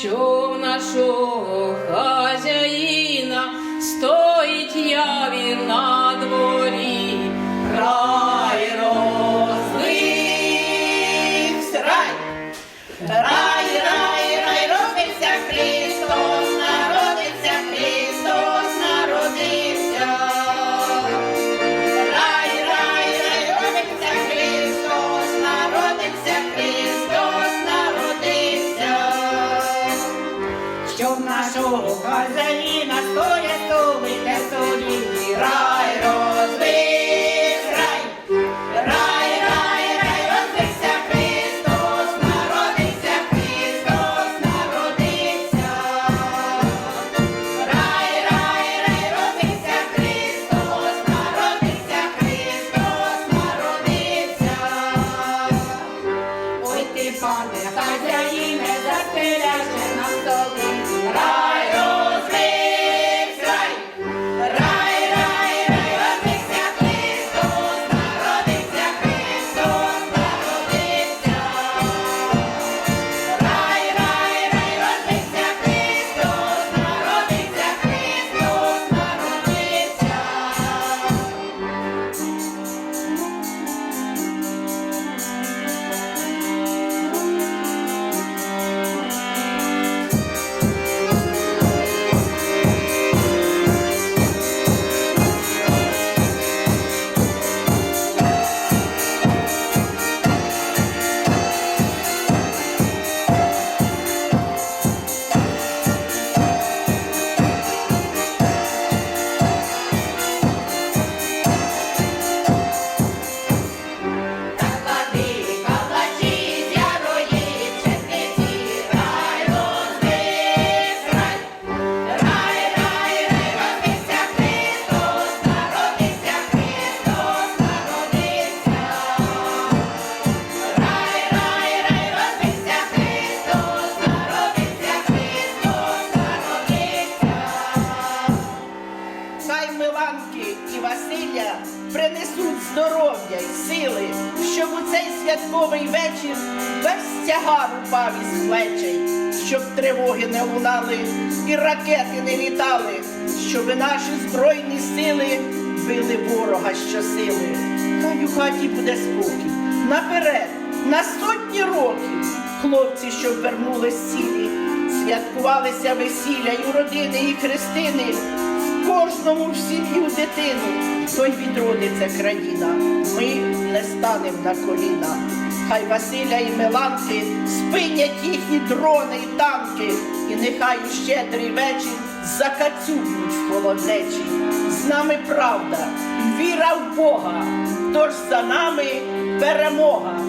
що в нашого хазяїна стоїть явір в нашого хазяїна стоять столи, те рай розвись, рай. Рай, рай, рай, Христос, народився Христос, народився. Рай, рай, рай, розвився Христос, народився Христос, народився. Ой ти, пане, хазяїне, застеляше на столі. Здоров'я й сили, щоб у цей святковий вечір весь тягар упав із плечей, щоб тривоги не лунали і ракети не літали, щоб наші збройні сили били ворога щосили. Хай у хаті буде спокій. Наперед, на сотні років, хлопці, щоб вернулись цілі, святкувалися весілля і родини, і хрестини. Кожному в сім'ю дитину, той відродиться країна. Ми не станем на коліна. Хай Василя і Меланки спинять їхні дрони і танки, і нехай у щедрий вечір закацюють в холоднечі. З нами правда, віра в Бога, тож за нами перемога.